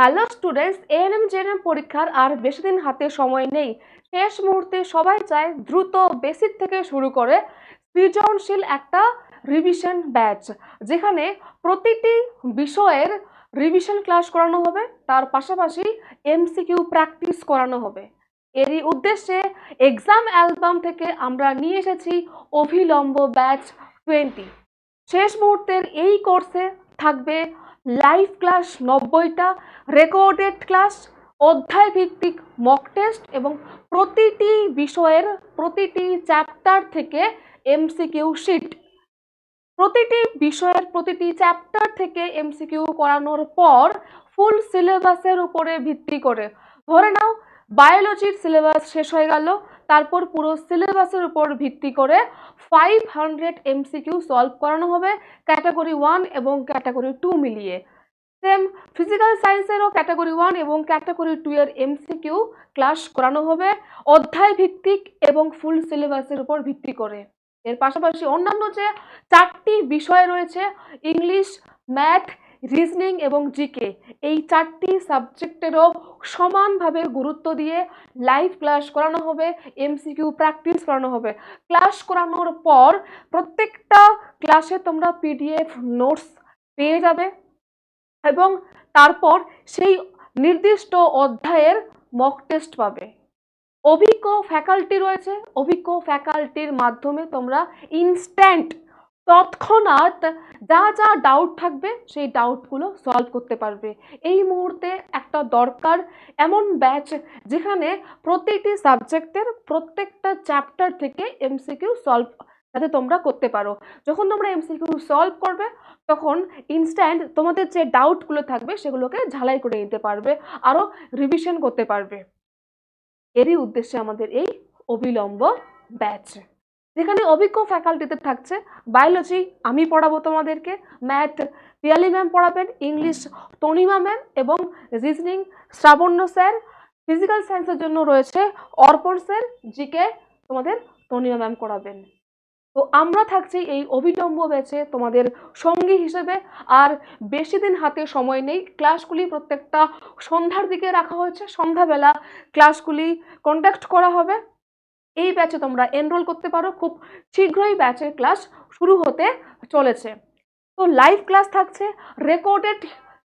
Hello students ANM GNM পরীক্ষার আর বেশি দিন হাতে সময় নেই। শেষ মুহূর্তে সবাই চায় দ্রুত বেসিক থেকে শুরু করে সৃজনশীল একটা রিভিশন ব্যাচ যেখানে প্রতিটি বিষয়ের রিভিশন ক্লাস করানো হবে, তার পাশাপাশি এমসিকিউ প্র্যাকটিস করানো হবে। এরই উদ্দেশ্যে এক্সাম অ্যালবাম থেকে আমরা নিয়ে এসেছি অভিলম্ব ব্যাচ টোয়েন্টি শেষ মুহূর্তের এই কোর্সে থাকবে লাইভ ক্লাস নব্বইটা, রেকর্ডেড ক্লাস অধ্যায় ভিত্তিক মক টেস্ট এবং প্রতিটি বিষয়ের প্রতিটি চ্যাপ্টার থেকে এমসিকিউ শিট প্রতিটি বিষয়ের প্রতিটি চ্যাপ্টার থেকে এমসিকিউ করানোর পর ফুল সিলেবাসের উপরে ভিত্তি করে। ধরে নাও বায়োলজির সিলেবাস শেষ হয়ে গেল তারপর পুরো সিলেবাসের উপর ভিত্তি করে ফাইভ হান্ড্রেড এমসিকিউ সলভ করানো হবে ক্যাটাগরি ওয়ান এবং ক্যাটাগরি টু মিলিয়ে। সেম ফিজিক্যাল সায়েন্সেরও ক্যাটাগরি ওয়ান এবং ক্যাটাগরি টু এর এমসিকিউ ক্লাস করানো হবে, অধ্যায় ভিত্তিক এবং ফুল সিলেবাসের উপর ভিত্তি করে। এর পাশাপাশি অন্যান্য যে চারটি বিষয় রয়েছে ইংলিশ ম্যাথ রিজনিং এবং জিকে এই চারটি সাবজেক্টেরও সমানভাবে গুরুত্ব দিয়ে লাইভ ক্লাস করানো হবে এমসিকিউ প্র্যাকটিস করানো হবে। ক্লাস করানোর পর প্রত্যেকটা ক্লাসে তোমরা পিডিএফ নোটস পেয়ে যাবে এবং তারপর সেই নির্দিষ্ট অধ্যায়ের মক টেস্ট পাবে। অভিজ্ঞ ফ্যাকাল্টি রয়েছে, অভিজ্ঞ ফ্যাকাল্টির মাধ্যমে তোমরা ইনস্ট্যান্ট তৎক্ষণাৎ যা যা ডাউট থাকবে, সেই ডাউটগুলো সলভ করতে পারবে। এই মুহূর্তে একটা দরকার এমন ব্যাচ যেখানে প্রতিটি সাবজেক্টের প্রত্যেকটা চ্যাপ্টার থেকে এমসিকিউ সলভ যাতে তোমরা করতে পারো। যখন তোমরা এমসিকিউ সলভ করবে, তখন ইনস্ট্যান্ট তোমাদের যে ডাউটগুলো থাকবে, সেগুলোকে ঝালাই করে নিতে পারবে আরও রিভিশন করতে পারবে। এরই উদ্দেশ্যে আমাদের এই অবিলম্ব ব্যাচ যেখানে অভিজ্ঞ ফ্যাকাল্টিতে থাকছে। বায়োলজি আমি পড়াবো তোমাদেরকে। ম্যাথ পিয়ালি ম্যাম পড়াবেন। ইংলিশ তনিমা ম্যাম এবং রিজনিং শ্রাবণ্য স্যার ফিজিক্যাল সায়েন্সের জন্য রয়েছে অর্পণ স্যার জিকে তোমাদের তনিমা ম্যাম করাবেন। তো আমরা থাকছি এই অবিলম্ব ব্যাচে তোমাদের সঙ্গী হিসেবে। আর বেশি দিন হাতে সময় নেই। ক্লাসগুলি প্রত্যেকটা সন্ধ্যার দিকে রাখা হয়েছে। সন্ধ্যাবেলা ক্লাসগুলি কন্ডাক্ট করা হবে। এই ব্যাচে তোমরা এনরোল করতে পারো। খুব শীঘ্রই ব্যাচের ক্লাস শুরু হতে চলেছে। তো লাইভ ক্লাস থাকছে রেকর্ডেড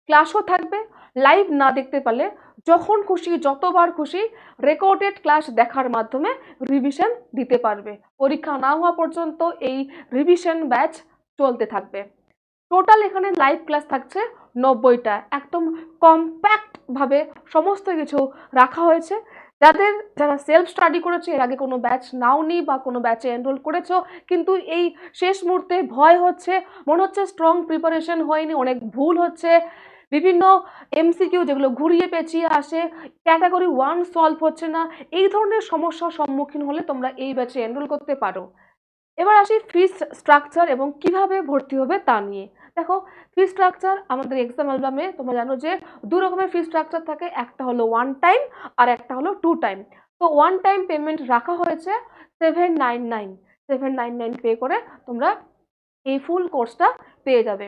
ক্লাসও থাকবে। লাইভ না দেখতে পারলে যখন খুশি, যতবার খুশি রেকর্ডেড ক্লাস দেখার মাধ্যমে রিভিশন দিতে পারবে। পরীক্ষা না হওয়া পর্যন্ত এই রিভিশন ব্যাচ চলতে থাকবে। টোটাল এখানে লাইভ ক্লাস থাকছে নব্বইটা। একদম কম্প্যাক্টভাবে সমস্ত কিছু রাখা হয়েছে। যাদের যারা সেলফ স্টাডি করেছে, এর আগে কোনো ব্যাচ নাও নাওনি বা কোনো ব্যাচে এনরোল করেছ, কিন্তু এই শেষ মুহূর্তে ভয় হচ্ছে, মনে হচ্ছে স্ট্রং প্রিপারেশন হয়নি, অনেক ভুল হচ্ছে। বিভিন্ন এমসিকিউ যেগুলো ঘুরিয়ে পেঁচিয়ে আসে ক্যাটাগরি ওয়ান সলভ হচ্ছে না। এই ধরনের সমস্যার সম্মুখীন হলে তোমরা এই ব্যাচে এনরোল করতে পারো। এবার আসি ফিস স্ট্রাকচার এবং কীভাবে ভর্তি হবে তা নিয়ে। দেখো ফি স্ট্রাকচার আমাদের এক্সাম অ্যালবামে তোমরা জানো যে দু রকমের ফি স্ট্রাকচার থাকে, একটা হলো ওয়ান টাইম আর একটা হলো টু টাইম তো ওয়ান টাইম পেমেন্ট রাখা হয়েছে seven nine nine seven nine nine pay করে তোমরা এই ফুল কোর্সটা পেয়ে যাবে।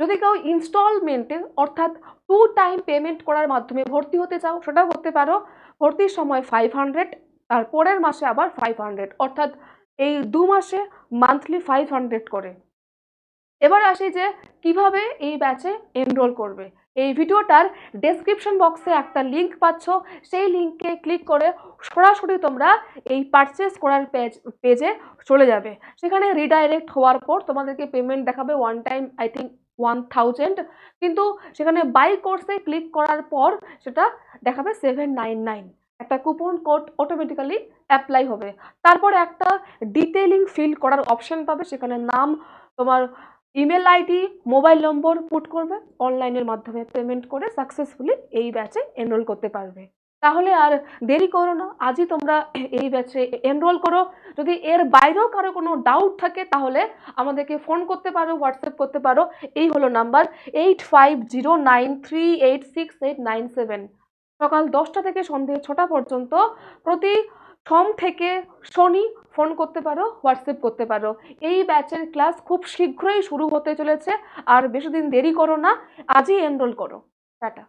যদি কেউ ইনস্টলমেন্টে অর্থাৎ টু টাইম পেমেন্ট করার মাধ্যমে ভর্তি হতে চাও, সেটাও করতে পারো। ভর্তির সময় ফাইভ হান্ড্রেড আর পরের মাসে আবার ফাইভ হান্ড্রেড অর্থাৎ এই দু মাসে মান্থলি ফাইভ হান্ড্রেড করে। এবার আসি যে কীভাবে এই ব্যাচে এনরোল করবে। এই ভিডিওটার ডেসক্রিপশন বক্সে একটা লিংক পাচ্ছ। সেই লিঙ্কে ক্লিক করে সরাসরি তোমরা এই পারচেস করার পেজ পেজে চলে যাবে। সেখানে রিডাইরেক্ট হওয়ার পর তোমাদেরকে পেমেন্ট দেখাবে one time I think one thousand কিন্তু সেখানে বাই কোর্সে ক্লিক করার পর সেটা দেখাবে সেভেন নাইন নাইন একটা কুপন কোড অটোমেটিক্যালি অ্যাপ্লাই হবে। তারপর একটা ডিটেলিং ফিল করার অপশন পাবে। সেখানে নাম, তোমার email ID mobile number put করবে অনলাইনের মাধ্যমে পেমেন্ট করে সাকসেসফুলি এই ব্যাচে এনরোল করতে পারবে। তাহলে আর দেরি করো না, আজই তোমরা এই ব্যাচে এনরোল করো। যদি এর বাইরেও কারও কোনো ডাউট থাকে, তাহলে আমাদেরকে ফোন করতে পারো হোয়াটসঅ্যাপ করতে পারো। এই হলো number eight five zero nine three eight six eight nine seven সকাল দশটা থেকে সন্ধে ছটা পর্যন্ত প্রতি সোম থেকে শনি ফোন করতে পারো, হোয়াটসঅ্যাপ করতে পারো। এই ব্যাচের ক্লাস খুব শীঘ্রই শুরু হতে চলেছে, আর বেশি দিন দেরি করো না, আজই এনরোল করো। টাটা।